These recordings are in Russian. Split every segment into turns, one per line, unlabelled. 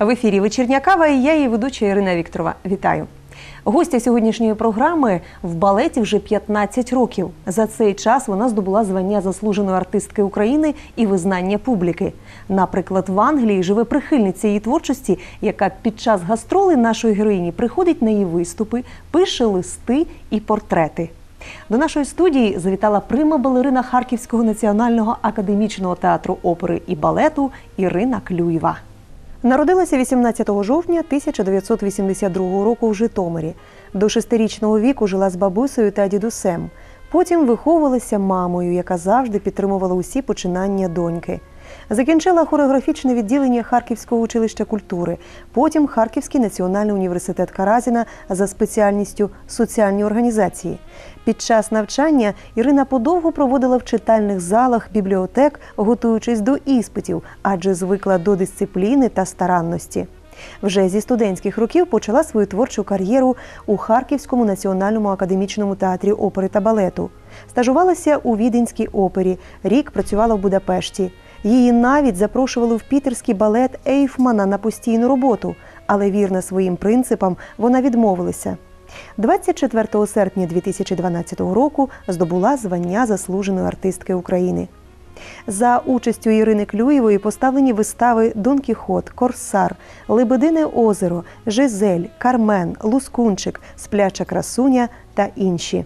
В ефірі Вечірня кава і я її ведуча Ірина Вікторова. Вітаю. Гостя сьогоднішньої програми в балеті вже 15 років. За цей час вона здобула звання заслуженої артистки України і визнання публіки. Наприклад, в Англії живе прихильниця її творчості, яка під час гастролей нашої героїні приходить на її виступи, пише листи і портрети. До нашої студії завітала прима балерина Харківського національного академічного театру опери і балету Ірина Клюєва. Народилася 18 жовтня 1982 року в Житомирі. До шестирічного віку жила з бабусею та дідусем. Потім виховувалася мамою, яка завжди підтримувала усі починання доньки. Закінчила хореографічне відділення Харківського училища культури, потім Харківський національний університет Каразіна за спеціальністю соціальні організації. Під час навчання Ірина подовго проводила в читальних залах бібліотек, готуючись до іспитів, адже звикла до дисципліни та старанності. Вже зі студентських років почала свою творчу кар'єру у Харківському національному академічному театрі опери та балету. Стажувалася у Віденській опері, рік працювала в Будапешті. Її навіть запрошували в пітерський балет Ейфмана на постійну роботу, але вірна своїм принципам вона відмовилася. 24 серпня 2012 року здобула звання заслуженої артистки України. За участю Ірини Клюєвої поставлені вистави Дон Кіхот, Корсар, Лебедине озеро, Жизель, Кармен, Лускунчик, Спляча красуня та інші.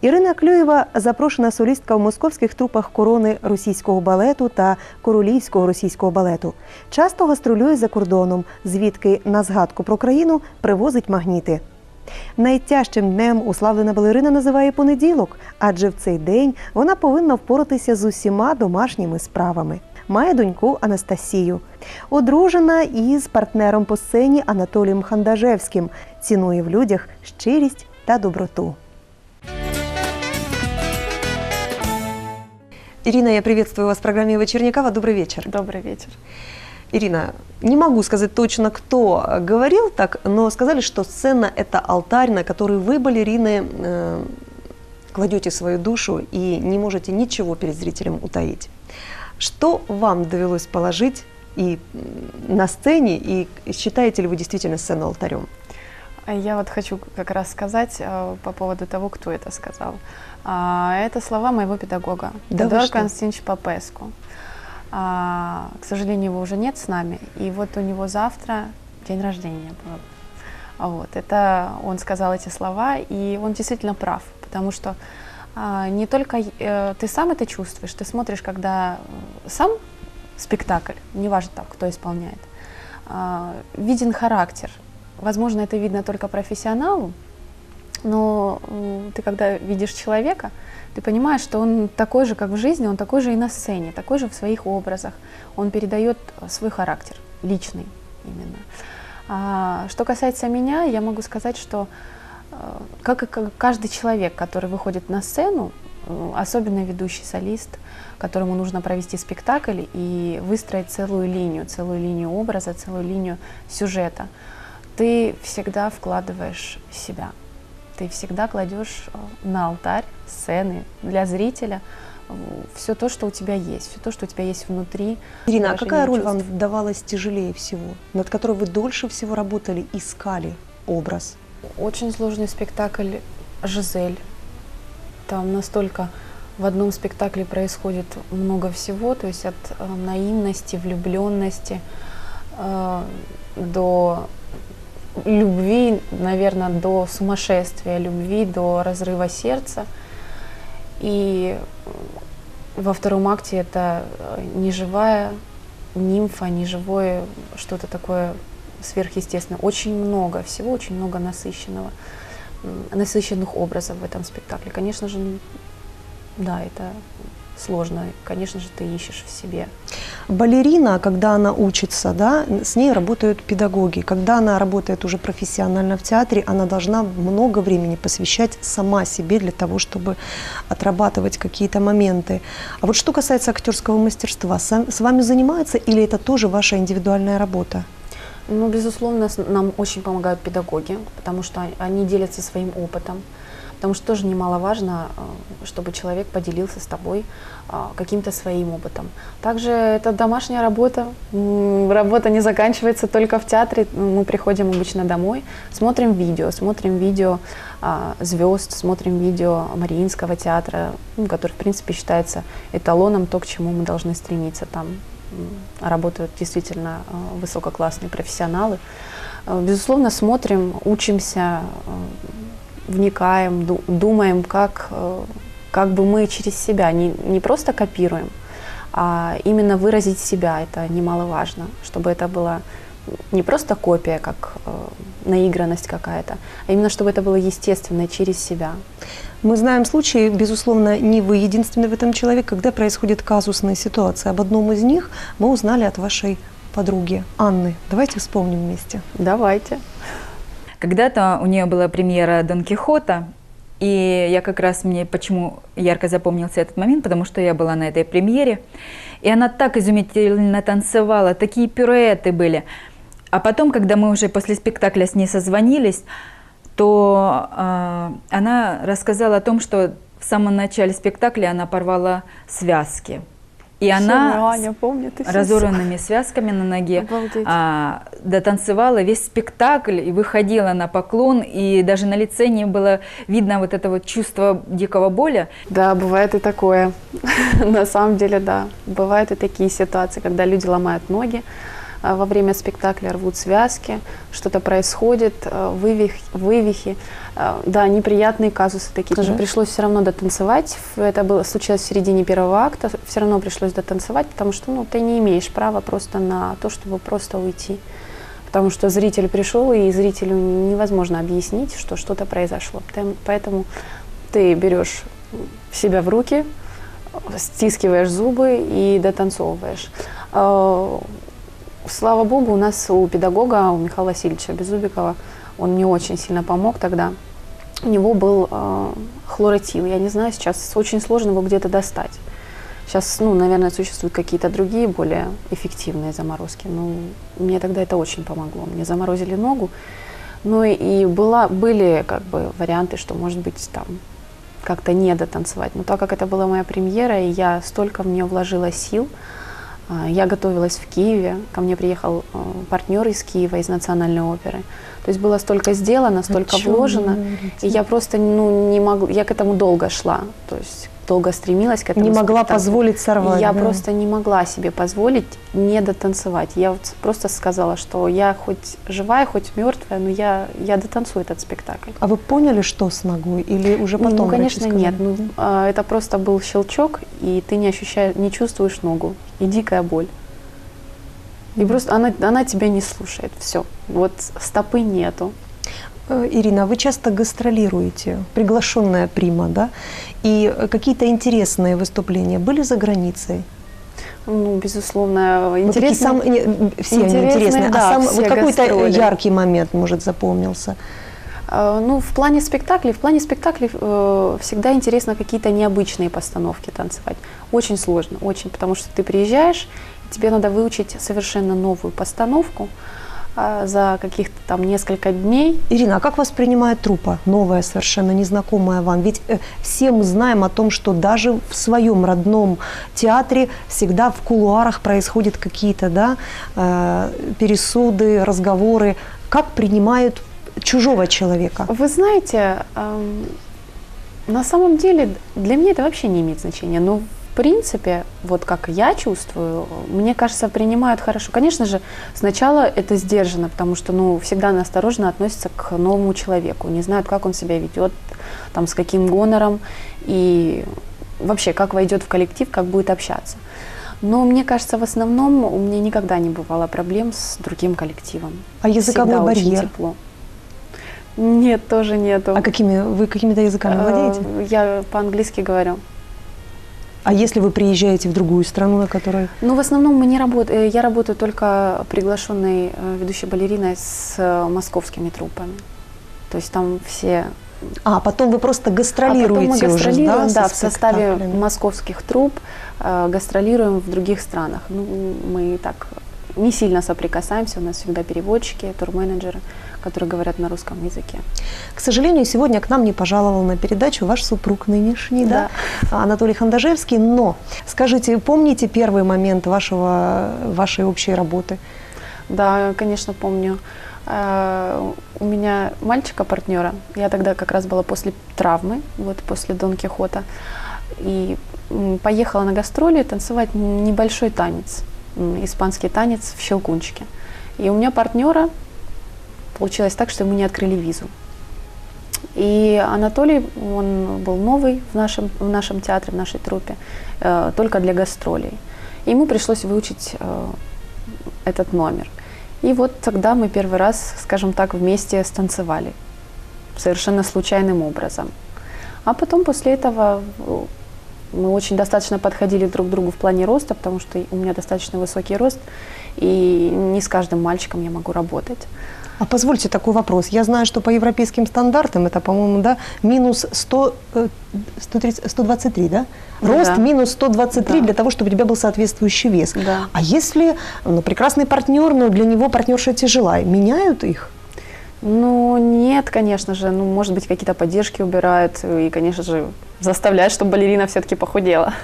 Ірина Клюєва запрошена солістка в московських трупах корони російського балету та королівського російського балету. Часто гастролює за кордоном, звідки на згадку про країну привозить магніти. Найтяжчим днем уславлена балерина називає понеділок, адже в цей день вона повинна впоратися з усіма домашніми справами. Має доньку Анастасію, одружена із партнером по сцені Анатолієм Хандажевським. Цінує в людях щирість та доброту. Ирина, я приветствую вас в программе «Вечерникова». Добрый вечер.
Добрый вечер.
Ирина, не могу сказать точно, кто говорил так, но сказали, что сцена – это алтарь, на который вы, балерины, э, кладете свою душу и не можете ничего перед зрителем утаить. Что вам довелось положить и на сцене, и считаете ли вы действительно сцену алтарем?
А Я вот хочу как раз сказать э, по поводу того, кто это сказал. А, Это слова моего педагога,
Да что?
Константиновича Попеску. А, К сожалению, его уже нет с нами, и вот у него завтра день рождения был. Вот, это он сказал эти слова, и он действительно прав, потому что не только э, ты сам это чувствуешь, ты смотришь, когда э, сам спектакль, неважно там, кто исполняет, виден характер. Возможно, это видно только профессионалу, но ты когда видишь человека, ты понимаешь, что он такой же, как в жизни, он такой же и на сцене, такой же в своих образах. Он передает э, свой характер, личный именно. А, что касается меня, я могу сказать, что э, как и каждый человек, который выходит на сцену, э, особенно ведущий солист, которому нужно провести спектакль и выстроить целую линию, целую линию образа, целую линию сюжета, ты всегда вкладываешь себя. Ты всегда кладешь э, на алтарь сцены для зрителя все то, что у тебя есть, все то, что у тебя есть внутри.
Ирина, а какая роль
чувств.
вам давалась тяжелее всего, над которой вы дольше всего работали, искали образ?
Очень сложный спектакль «Жизель». Там настолько в одном спектакле происходит много всего, то есть от э, наивности, влюбленности э, до любви, наверное, до сумасшествия любви, до разрыва сердца. И во втором акте это э, неживая нимфа, неживое что-то такое сверхъестественное. Очень много всего, очень много насыщенного, насыщенных образов в этом спектакле. Конечно же, да, это сложно. Конечно же, ты ищешь в себе.
Балерина, когда она учится, да, с ней работают педагоги. Когда она работает уже профессионально в театре, она должна много времени посвящать сама себе для того, чтобы отрабатывать какие-то моменты. А вот что касается актерского мастерства, с вами занимаются или это тоже ваша индивидуальная работа?
Ну, безусловно, нам очень помогают педагоги, потому что они делятся своим опытом. Потому что тоже немаловажно, э, чтобы человек поделился с тобой а, каким-то своим опытом. Также это домашняя работа. Работа не заканчивается только в театре. Мы приходим обычно домой, смотрим видео, смотрим видео а, звезд, смотрим видео Мариинского театра, ну, который, в принципе, считается эталоном то, к чему мы должны стремиться. Там работают действительно высококлассные профессионалы. Безусловно, смотрим, учимся, вникаем, ду- думаем, как, э, как бы мы через себя не, не просто копируем, а именно выразить себя. Это немаловажно, чтобы это была не просто копия, как э, наигранность какая-то, а именно чтобы это было естественно через себя.
Мы знаем случаи, безусловно, не вы единственный в этом человек, когда происходит казусная ситуация. Об одном из них мы узнали от вашей подруги Анны. Давайте вспомним вместе.
Давайте.
Когда-то у нее была премьера Дон Кихота, и я как раз мне почему ярко запомнился этот момент, потому что я была на этой премьере, и она так изумительно танцевала, такие пируэты были. А потом, когда мы уже после спектакля с ней созвонились, то э, она рассказала о том, что в самом начале спектакля она порвала связки. И она
Аня помнит. и
с разорванными связками на ноге а, дотанцевала весь спектакль и выходила на поклон, и даже на лице не было видно вот это вот чувство дикого боли.
Да, бывает и такое. На самом деле, да. Бывают и такие ситуации, когда люди ломают ноги во время спектакля, рвут связки, что-то происходит, а, вывих, вывихи. А, Да, неприятные казусы такие.
Да.
пришлось все равно дотанцевать. Это было, случилось в середине первого акта. Все равно пришлось дотанцевать, потому что ну, ты не имеешь права просто на то, чтобы просто уйти. Потому что зритель пришел, и зрителю невозможно объяснить, что что-то произошло. Поэтому ты берешь себя в руки, стискиваешь зубы и дотанцовываешь. Слава богу, у нас у педагога, у Михаила Васильевича Беззубикова, он мне очень сильно помог тогда. У него был э, хлоротил. Я не знаю, сейчас очень сложно его где-то достать. Сейчас, ну, наверное, существуют какие-то другие более эффективные заморозки. Но мне тогда это очень помогло. Мне заморозили ногу. Ну и, была, были как бы варианты, что, может быть, там как-то не дотанцевать. Но так как это была моя премьера, и я столько в нее вложила сил, я готовилась в Киеве, ко мне приехал э, партнер из Киева, из Национальной оперы. То есть было столько сделано, столько
О
вложено, и я просто ну, не могла, я к этому долго шла, то есть долго стремилась к этому
Не могла
спектаклю.
позволить сорвать.
Я
да.
просто не могла себе позволить не дотанцевать. Я вот просто сказала, что я хоть живая, хоть мертвая, но я, я дотанцую этот спектакль.
А вы поняли, что с ногой? Или уже потом
ну, конечно, нет. Ну, а, это просто был щелчок, и ты не ощущаешь, не чувствуешь ногу, и дикая боль. И просто она, она тебя не слушает. Все. Вот стопы нету.
Э, Ирина, вы часто гастролируете, приглашенная прима, да? И э, какие-то интересные выступления были за границей?
Ну, безусловно,
Ну, такие
интересно.
сам- не, все
интересные,
интересные,
да,
а сам вот какой-то яркий момент, может, запомнился?
А, Ну, в плане спектаклей, в плане спектаклей э, всегда интересно какие-то необычные постановки танцевать. Очень сложно, очень, потому что ты приезжаешь, тебе надо выучить совершенно новую постановку а, за каких-то там несколько дней.
Ирина, а как воспринимает трупа, новая, совершенно незнакомая вам? Ведь э, все мы знаем о том, что даже в своем родном театре всегда в кулуарах происходят какие-то да, э, пересуды, разговоры. Как принимают чужого человека?
Вы знаете, эм, на самом деле для меня это вообще не имеет значения, но в принципе, вот как я чувствую, мне кажется, принимают хорошо. Конечно же, сначала это сдержанно, потому что, ну, всегда настороженно относятся к новому человеку, не знают, как он себя ведет, там, с каким гонором и вообще, как войдет в коллектив, как будет общаться. Но мне кажется, в основном у меня никогда не бывало проблем с другим коллективом.
А языковой
Всегда очень
барьер?
тепло. Нет, тоже нету.
А какими вы какими-то языками
Э,
владеете?
Я по-английски говорю.
А если вы приезжаете в другую страну, на которой
Ну, в основном мы не работаем. Я работаю только приглашенной э, ведущей балериной с э, московскими трупами. То есть там все.
А, потом вы просто
А
гастролируете
потом мы
уже,
гастролируем,
да,
да,
со
в составе московских труп, э, гастролируем в других странах. Ну, мы так не сильно соприкасаемся, у нас всегда переводчики, турменеджеры, которые говорят на русском языке.
К сожалению, сегодня к нам не пожаловал на передачу ваш супруг нынешний, да, Анатолий Хандажевский. Но скажите, помните первый момент вашего, вашей общей работы?
Да, конечно, помню. Э, У меня мальчика-партнера, я тогда как раз была после травмы, вот после Дон Кихота, и поехала на гастроли танцевать небольшой танец, испанский танец в Щелкунчике. И у меня партнера получилось так, что ему не открыли визу. И Анатолий, он был новый в нашем, в нашем театре, в нашей труппе, э, только для гастролей. Ему пришлось выучить э, этот номер. И вот тогда мы первый раз, скажем так, вместе станцевали. Совершенно случайным образом. А потом после этого э, мы очень достаточно подходили друг к другу в плане роста, потому что у меня достаточно высокий рост, и не с каждым мальчиком я могу работать.
А позвольте такой вопрос. Я знаю, что по европейским стандартам это, по-моему, да, минус 100, э, 130, 123, да? Рост
Да.
минус 123
Да.
для того, чтобы у тебя был соответствующий вес.
Да.
А если ну, прекрасный партнер, но для него партнерша тяжела, меняют их?
Ну, нет, конечно же. Ну, может быть, какие-то поддержки убирают и, конечно же, заставляют, чтобы балерина все-таки похудела.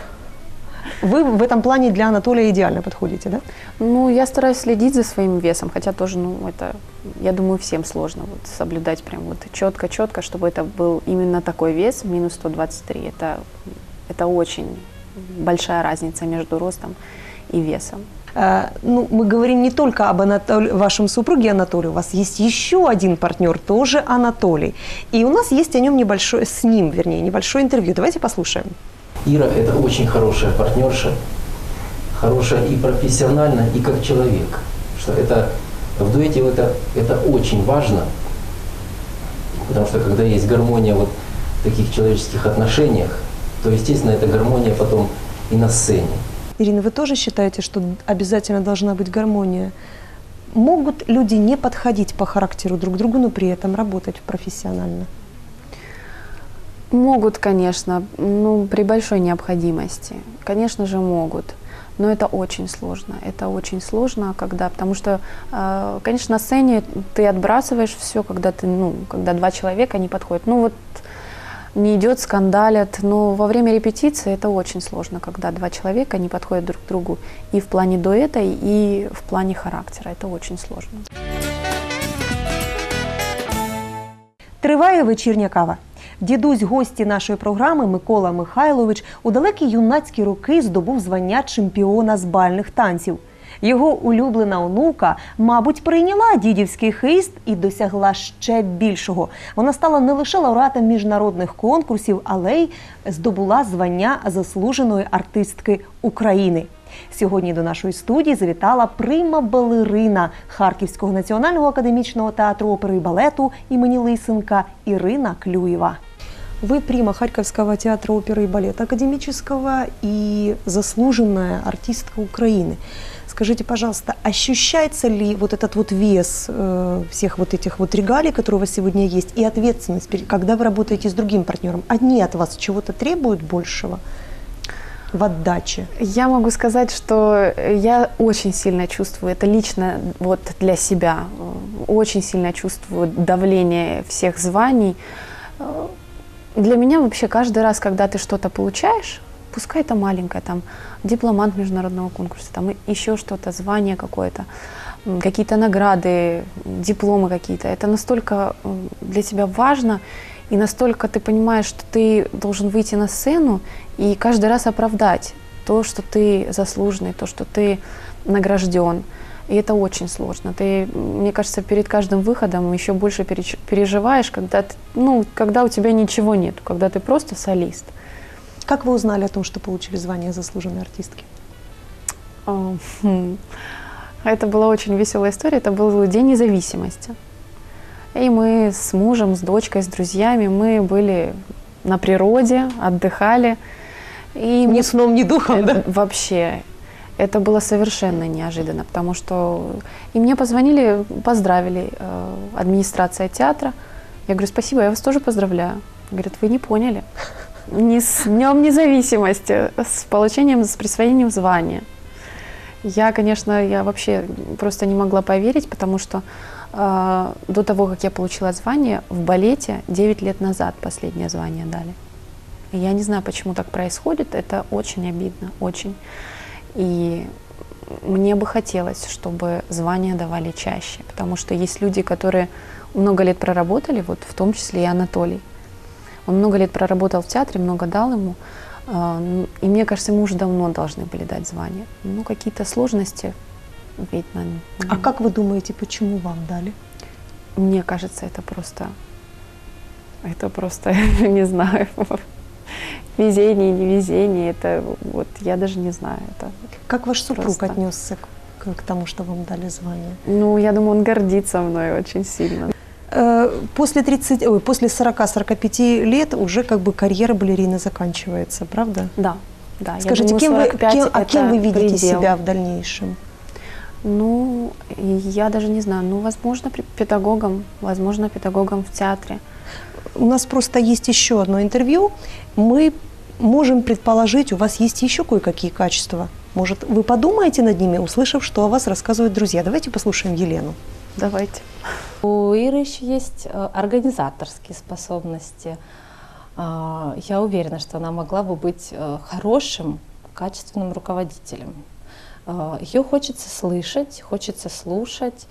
Вы в этом плане для Анатолия идеально подходите, да?
Ну, я стараюсь следить за своим весом, хотя тоже, ну, это, я думаю, всем сложно вот соблюдать прям вот четко-четко, чтобы это был именно такой вес, минус 123. Это, это очень большая разница между ростом и весом.
Э, ну, мы говорим не только об Анатоле- вашем супруге Анатолию, у вас есть еще один партнер, тоже Анатолий. И у нас есть о нем небольшое, с ним, вернее, небольшое интервью. Давайте послушаем.
Ира – это очень хорошая партнерша, хорошая и профессионально, и как человек. Что это в дуэте это, это очень важно, потому что когда есть гармония вот в таких человеческих отношениях, то, естественно, эта гармония потом и на сцене.
Ирина, вы тоже считаете, что обязательно должна быть гармония? Могут люди не подходить по характеру друг другу, но при этом работать профессионально?
Могут, конечно, ну, при большой необходимости. Конечно же, могут. Но это очень сложно. Это очень сложно, когда, потому что, э, конечно, на сцене ты отбрасываешь все, когда ты, ну, когда два человека не подходят. Ну вот не идет, скандалят, но во время репетиции это очень сложно, когда два человека не подходят друг к другу и в плане дуэта, и в плане характера. Это очень сложно.
Триває вечірня кава. Дідусь гості нашої програми Микола Михайлович у далекі юнацькі роки здобув звання чемпіона з бальних танців. Його улюблена онука, мабуть, прийняла дідівський хист і досягла ще більшого. Вона стала не лише лауреатом міжнародних конкурсів, але й здобула звання заслуженої артистки України. Сьогодні до нашої студії завітала прима балерина Харківського національного академічного театру опери і балету імені Лисенка Ірина Клюєва. Вы прима Харьковского театра оперы и балета академического и заслуженная артистка Украины. Скажите, пожалуйста, ощущается ли вот этот вот вес э, всех вот этих вот регалий, которые у вас сегодня есть, и ответственность, когда вы работаете с другим партнером? Одни от вас чего-то требуют большего в отдаче?
Я могу сказать, что я очень сильно чувствую, это лично вот для себя, очень сильно чувствую давление всех званий. Для меня вообще каждый раз, когда ты что-то получаешь, пускай это маленькое, там, дипломант международного конкурса, там, еще что-то, звание какое-то, какие-то награды, дипломы какие-то, это настолько для тебя важно, и настолько ты понимаешь, что ты должен выйти на сцену и каждый раз оправдать то, что ты заслуженный, то, что ты награжден. И это очень сложно. Ты, мне кажется, перед каждым выходом еще больше переживаешь, когда, ты, ну, когда у тебя ничего нет, когда ты просто солист.
Как вы узнали о том, что получили звание заслуженной артистки?
А, хм. Это была очень веселая история. Это был День независимости. И мы с мужем, с дочкой, с друзьями, мы были на природе, отдыхали. И
Ни
мне
сном, ни духом, да?
Это Вообще. Это было совершенно неожиданно, потому что и мне позвонили, поздравили э, администрация театра. Я говорю, спасибо, я вас тоже поздравляю. Говорят, вы не поняли. Не с Днем независимости, с получением, с присвоением звания. Я, конечно, я вообще просто не могла поверить, потому что А, До того, как я получила звание, в балете 9 лет назад последнее звание дали. Я не знаю, почему так происходит, это очень обидно, очень. И мне бы хотелось, чтобы звания давали чаще, потому что есть люди, которые много лет проработали, вот в том числе и Анатолий. Он много лет проработал в театре, много дал ему, а, н- и мне кажется, ему уже давно должны были дать звание. Ну, какие-то сложности, видно.
А
м,
как вы думаете, почему вам дали?
Мне кажется, это просто, это просто, не знаю, везение, невезение, это вот, я даже не знаю, это,
Как ваш супруг
Просто.
отнесся к, к тому, что вам дали звание?
ну, я думаю, он гордится мной очень сильно.
Э, После 30, ой, после 40-45 лет уже как бы карьера балерины заканчивается, правда?
Да, да. я
Скажите,
думаю,
кем вы,
45
кем- а кем вы видите
предел.
себя в дальнейшем?
Ну, я даже не знаю, ну, возможно, пе- педагогом, возможно, педагогом в театре.
У нас просто есть еще одно интервью. Мы можем предположить, у вас есть еще кое-какие качества. Может, вы подумаете над ними, услышав, что о вас рассказывают друзья. Давайте послушаем Елену.
Давайте.
У Иры еще есть э, организаторские способности. А, Я уверена, что она могла бы быть э, хорошим, качественным руководителем. А, Ее хочется слышать, хочется слушать,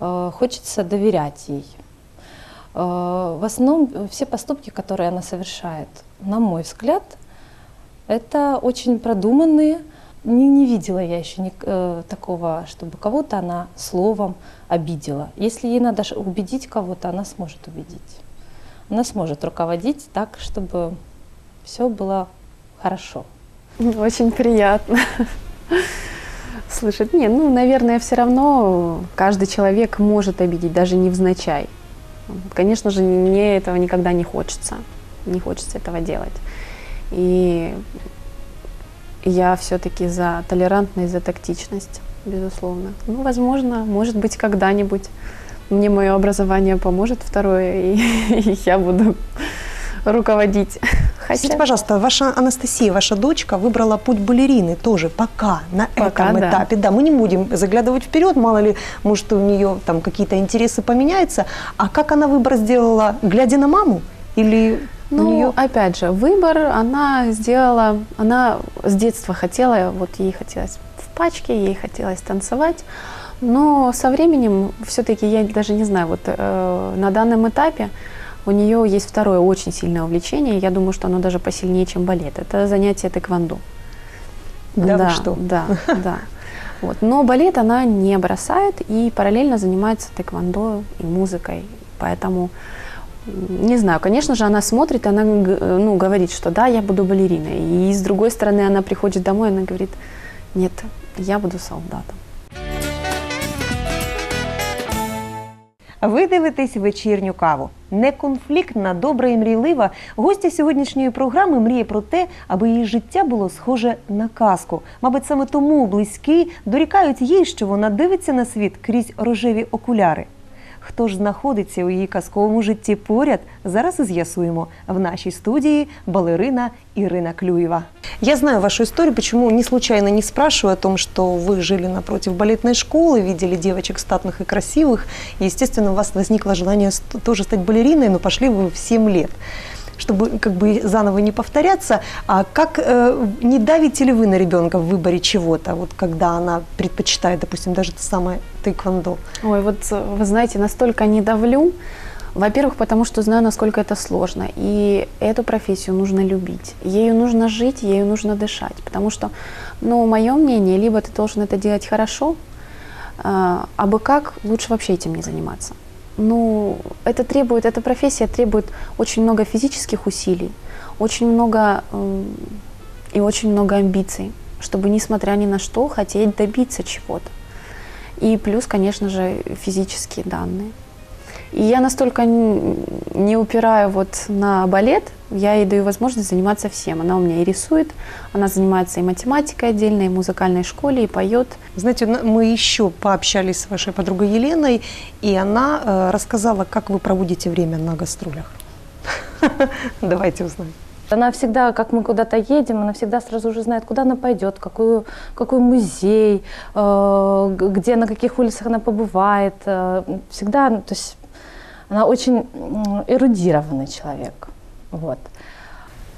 э, хочется доверять ей. Э, В основном э, все поступки, которые она совершает, на мой взгляд, это очень продуманные. Не, не видела я еще ни- э, такого, чтобы кого-то она словом обидела. Если ей надо убедить кого-то, она сможет убедить. Она сможет руководить так, чтобы все было хорошо.
Очень приятно слышать. Не, ну, наверное, все равно каждый человек может обидеть, даже невзначай. Конечно же, мне этого никогда не хочется. Не хочется этого делать. И я все-таки за толерантность, за тактичность, безусловно. Ну, возможно, может быть, когда-нибудь мне мое образование поможет второе, и, и я буду руководить.
Скажите,
Хотя,
пожалуйста, ваша Анастасия, ваша дочка выбрала путь балерины тоже пока, на
Пока,
этом
да.
этапе. Да, мы не будем заглядывать вперед, мало ли, может, у нее там какие-то интересы поменяются. А как она выбор сделала, глядя на маму? Или
Ну,
нее...
опять же, выбор она сделала, она с детства хотела, вот ей хотелось в пачке, ей хотелось танцевать, но со временем все-таки я даже не знаю, вот э, на данном этапе у нее есть второе очень сильное увлечение, я думаю, что оно даже посильнее, чем балет. Это занятие тэквондо.
Да
да,
что?
Да, да. Вот. Но балет она не бросает и параллельно занимается тэквондо и музыкой. Поэтому, не знаю, конечно же, она смотрит, она ну, говорит, что да, я буду балериной. И с другой стороны, она приходит домой, она говорит, нет, я буду солдатом.
Ви дивитесь вечірню каву. Неконфліктна, добра і мрійлива. Гостя сьогоднішньої програми мріє про те, аби її життя було схоже на казку. Мабуть, саме тому близькі дорікають їй, що вона дивиться на світ крізь рожеві окуляри. Хто ж знаходиться у її казковому житті поряд, зараз і з'ясуємо в нашій студії балерина Ирина Клюева. Я знаю вашу историю, почему не случайно не спрашиваю о том, что вы жили напротив балетной школы, видели девочек статных и красивых, и, естественно, у вас возникло желание ст- тоже стать балериной, но пошли вы в 7 лет. Чтобы как бы заново не повторяться, а как э, не давите ли вы на ребенка в выборе чего-то, вот когда она предпочитает, допустим, даже то самое тэквондо?
Ой, вот э, вы знаете, настолько не давлю. Во-первых, потому что знаю, насколько это сложно. И эту профессию нужно любить. Ею нужно жить, ею нужно дышать. Потому что, ну, мое мнение, либо ты должен это делать хорошо, а, а бы как, лучше вообще этим не заниматься. Ну, это требует, эта профессия требует очень много физических усилий, очень много м, и очень много амбиций, чтобы, несмотря ни на что, хотеть добиться чего-то. И плюс, конечно же, физические данные. И я настолько не упираю вот на балет, я ей даю возможность заниматься всем. Она у меня и рисует, она занимается и математикой отдельно, и в музыкальной школе, и поет.
Знаете, на- мы еще пообщались с вашей подругой Еленой, и она э, рассказала, как вы проводите время на гастролях. Давайте узнаем.
Она всегда, как мы куда-то едем, она всегда сразу уже знает, куда она пойдет, какой, какой музей, э, где, на каких улицах она побывает. э, Всегда, ну, то есть она очень эрудированный человек. Вот.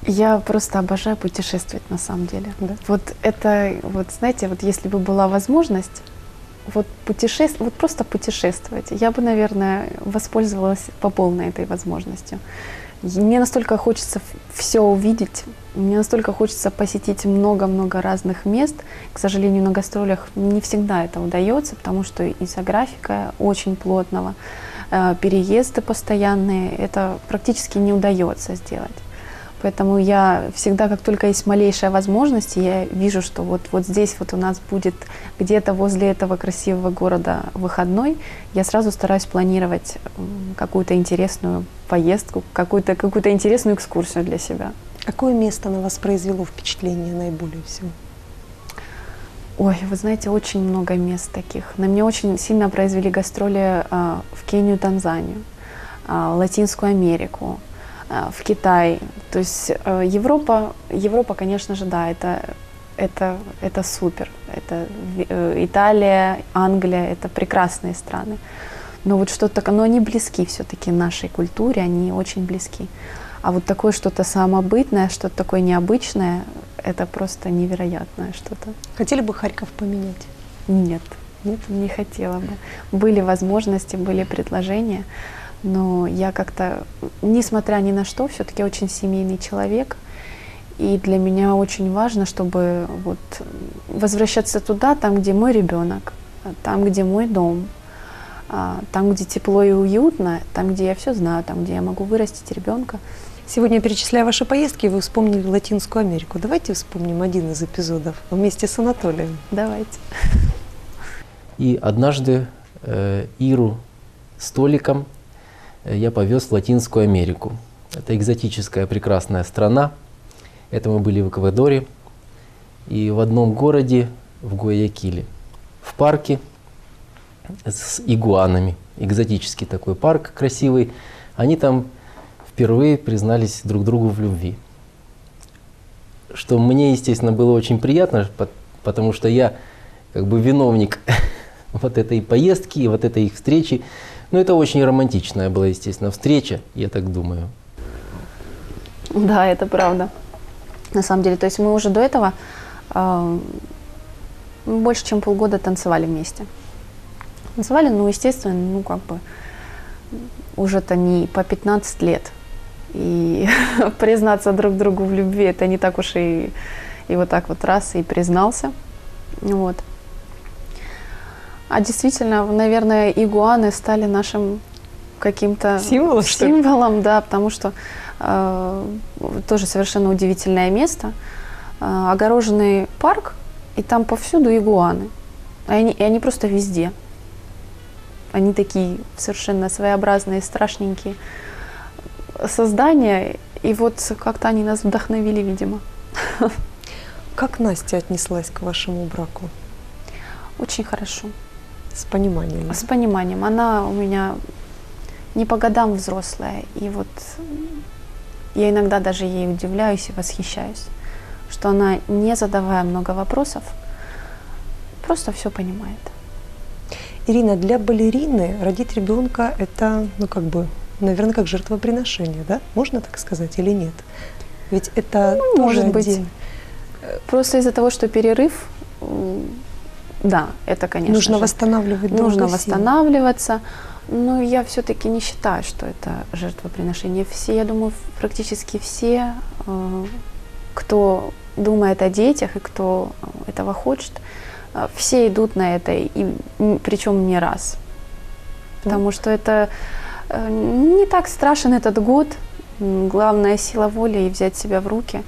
Я просто обожаю путешествовать на самом деле. Вот это, вот знаете, вот если бы была возможность, вот путешествовать, вот просто путешествовать, я бы, наверное, воспользовалась по полной этой возможностью. Мне настолько хочется все увидеть, мне настолько хочется посетить много-много разных мест. К сожалению, на гастролях не всегда это удается, потому что из-за графика очень плотного, переезды постоянные, это практически не удается сделать. Поэтому я всегда, как только есть малейшая возможность, я вижу, что вот, вот здесь вот у нас будет где-то возле этого красивого города выходной, я сразу стараюсь планировать какую-то интересную поездку, какую-то какую интересную экскурсию для себя.
Какое место на вас произвело впечатление наиболее всего?
Ой, вы знаете, очень много мест таких. На меня очень сильно произвели гастроли а, в Кению, Танзанию, а, Латинскую Америку, а, в Китай. То есть э, Европа, Европа, конечно же, да, это, это, это супер. Это э, Италия, Англия, это прекрасные страны. Но вот что-то, такое- но они близки все-таки нашей культуре, они очень близки. А вот такое что-то самобытное, что-то такое необычное, это просто невероятное что-то.
Хотели бы Харьков поменять?
Нет, нет, не хотела бы. Были возможности, были предложения, но я как-то, несмотря ни на что, все-таки очень семейный человек. И для меня очень важно, чтобы вот возвращаться туда, там, где мой ребенок, там, где мой дом, а, там, где тепло и уютно, там, где я все знаю, там, где я могу вырастить ребенка.
Сегодня, перечисляя ваши поездки, вы вспомнили Латинскую Америку. Давайте вспомним один из эпизодов вместе с Анатолием.
Давайте.
И однажды э, Иру с Толиком э, я повез в Латинскую Америку. Это экзотическая прекрасная страна. Это мы были в Эквадоре и в одном городе в Гуаякиле. В парке с игуанами. Экзотический такой парк красивый. Они там впервые признались друг другу в любви. Что мне, естественно, было очень приятно, пот- потому что я как бы виновник вот этой поездки и вот этой их встречи. Ну, это очень романтичная была, естественно, встреча, я так думаю.
Да, это правда. На самом деле, то есть мы уже до этого э, больше, чем полгода танцевали вместе. Танцевали, ну, естественно, ну, как бы уже-то не по 15 лет. И признаться друг другу в любви, это не так уж и, и вот так вот раз и признался. Вот. А действительно, наверное, игуаны стали нашим каким-то
Символом,
символом, да, потому что э, тоже совершенно удивительное место. Э, огороженный парк, и там повсюду игуаны. И они, и они просто везде. Они такие совершенно своеобразные, страшненькие создания. И вот как-то они нас вдохновили, видимо.
Как Настя отнеслась к вашему браку?
Очень хорошо.
С пониманием.
С пониманием. Она у меня не по годам взрослая. И вот я иногда даже ей удивляюсь и восхищаюсь, что она, не задавая много вопросов, просто все понимает.
Ирина, для балерины родить ребенка это, ну как бы, наверное, как жертвоприношение, да? Можно так сказать или нет? Ведь это
Ну,
тоже
может быть.
отдельно.
Просто из-за того, что перерыв, да, это, конечно
Нужно
же,
восстанавливать
нужно восстанавливаться. Но я все-таки не считаю, что это жертвоприношение. Все, я думаю, практически все, э, кто думает о детях и кто э, этого хочет, э, все идут на это, и причем не раз. Потому что это э, не так страшен этот год. Главная сила воли и взять себя в руки,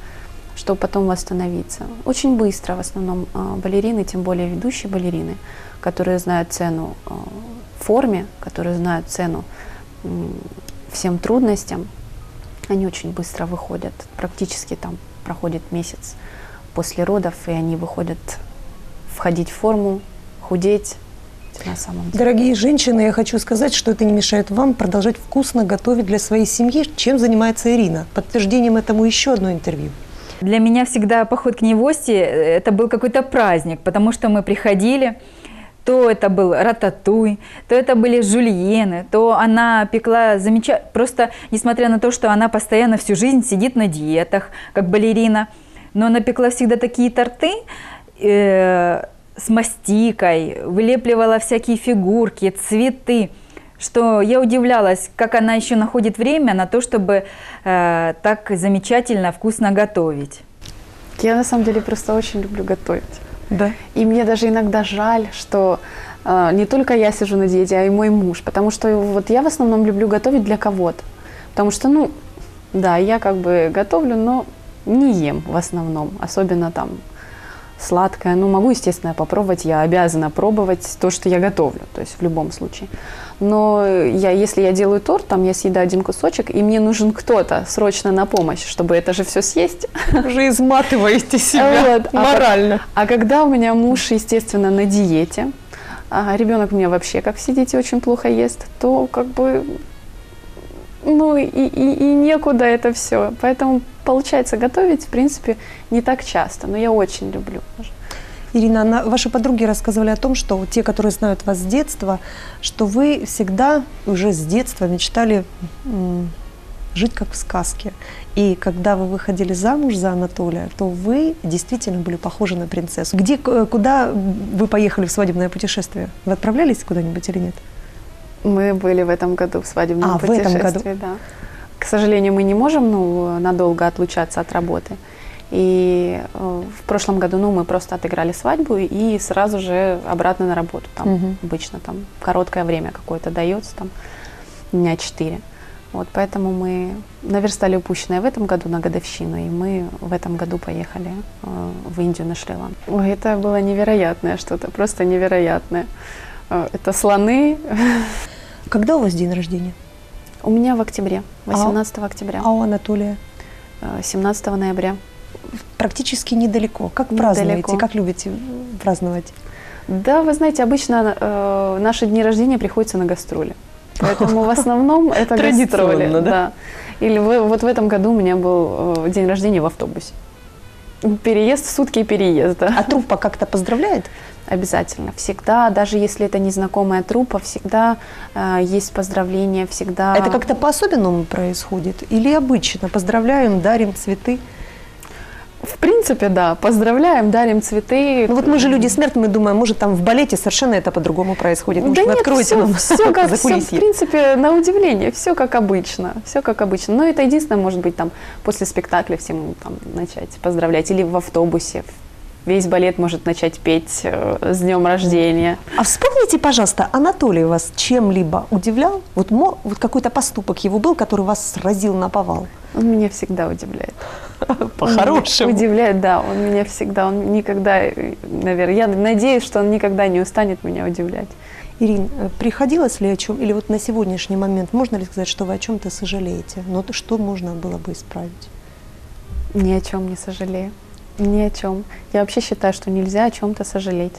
чтобы потом восстановиться. Очень быстро в основном э, балерины, тем более ведущие балерины, которые знают цену э, форме, которые знают цену всем трудностям, они очень быстро выходят. Практически там проходит месяц после родов, и они выходят входить в форму, худеть, на самом деле.
Дорогие женщины, я хочу сказать, что это не мешает вам продолжать вкусно готовить для своей семьи, чем занимается Ирина. Подтверждением этому еще одно интервью.
Для меня всегда поход к невесте э, это был какой-то праздник, потому что мы приходили, то это был рататуй, то это были жульены, то она пекла замечательно. Просто несмотря на то, что она постоянно всю жизнь сидит на диетах, как балерина, но она пекла всегда такие торты э, с мастикой, вылепливала всякие фигурки, цветы, что я удивлялась, как она еще находит время на то, чтобы э, так замечательно, вкусно готовить.
Я на самом деле просто очень люблю готовить.
Да.
И мне даже иногда жаль, что э, не только я сижу на диете, а и мой муж. Потому что вот я в основном люблю готовить для кого-то. Потому что, ну, да, я как бы готовлю, но не ем в основном. Особенно там сладкое. Ну, могу, естественно, попробовать. Я обязана пробовать то, что я готовлю. То есть в любом случае. Но я, если я делаю торт, там я съедаю один кусочек, и мне нужен кто-то срочно на помощь, чтобы это же все съесть.
Уже изматываете
Вот. А, а когда у меня муж, естественно, на диете, а ребенок у меня вообще, как дети, очень плохо ест, то как бы, ну и, и, и некуда это все. Поэтому получается готовить, в принципе, не так часто, но я очень люблю.
Ирина, она- ваши подруги рассказывали о том, что те, которые знают вас с детства, что вы всегда уже с детства мечтали жить как в сказке. И когда вы выходили замуж за Анатолия, то вы действительно были похожи на принцессу. Где, куда вы поехали в свадебное путешествие? Вы отправлялись куда-нибудь или нет?
Мы были в этом году в свадебном
А, в этом
путешествии,
году.
да. К сожалению, мы не можем ну, надолго отлучаться от работы. И э, в прошлом году ну, мы просто отыграли свадьбу и сразу же обратно на работу. Там
Мгм.
обычно там короткое время какое-то дается, там дня четыре. Вот, поэтому мы наверстали упущенное в этом году на годовщину, и мы в этом году поехали э, в Индию на Шри-Ланку. Ой, это было невероятное что-то, просто невероятное. Э, это слоны,
Когда у вас день рождения?
У меня в октябре, 18 октября,
А у Анатолия?
э, 17 ноября.
Практически недалеко. Как
Недалеко.
празднуете? Как любите праздновать?
Да, вы знаете, обычно э, наши дни рождения приходятся на гастроли. Поэтому в основном это гастроли.
да?
Или вы- вот в этом году у меня был э, день рождения в автобусе. Переезд, сутки переезда.
А труппа как-то поздравляет?
Обязательно. Всегда, даже если это незнакомая труппа, всегда э, есть поздравления, всегда...
Это как-то по-особенному происходит? Или обычно? Поздравляем, дарим цветы?
В принципе, да. Поздравляем, дарим цветы.
Ну вот мы же люди смертные, мы думаем, может там в балете совершенно это по-другому происходит. Может,
да
вы
нет,
откроете
все,
нам
все как всё, в принципе, на удивление, все как обычно, все как обычно. Но это единственное, может быть, там после спектакля всем там начать поздравлять или в автобусе. Весь балет может начать петь э, с днем рождения.
А вспомните, пожалуйста, Анатолий вас чем-либо удивлял? Вот, вот какой-то поступок его был, который вас сразил на повал?
Он меня всегда удивляет.
По-хорошему.
Удивляет, да, он меня всегда, он никогда, наверное, я надеюсь, что он никогда не устанет меня удивлять.
Ирин, э, приходилось ли о чем, или вот на сегодняшний момент можно ли сказать, что вы о чем-то сожалеете? Но то, что можно было бы исправить?
Ни о чем не сожалею. Ни о чем. Я вообще считаю, что нельзя о чем-то сожалеть.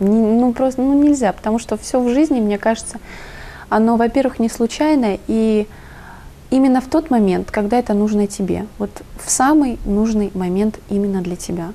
Не- ну, просто ну, нельзя, потому что все в жизни, мне кажется, оно, во-первых, не случайно, и именно в тот момент, когда это нужно тебе. Вот в самый нужный момент именно для тебя.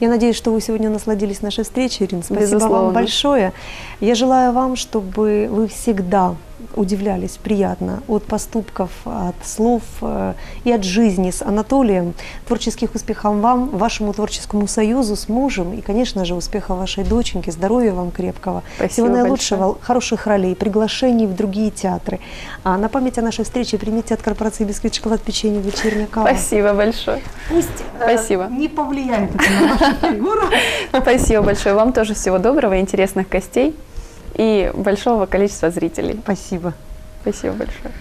Я надеюсь, что вы сегодня насладились нашей встречей, Ирина. Спасибо вам
Безусловно.
большое. Я желаю вам, чтобы вы всегда удивлялись приятно от поступков, от слов э, и от жизни с Анатолием. Творческих успехов вам, вашему творческому союзу с мужем и, конечно же, успеха вашей доченьке, здоровья вам крепкого.
Спасибо
Всего наилучшего,
большое.
хороших ролей, приглашений в другие театры. А на память о нашей встрече примите от корпорации «Бисквит, шоколад, печенье, вечерняя кава».
Спасибо большое.
Пусть э,
Спасибо.
не повлияет это на вашу фигуру.
Спасибо большое. Вам тоже всего доброго, интересных гостей и большого количества зрителей.
Спасибо.
Спасибо большое.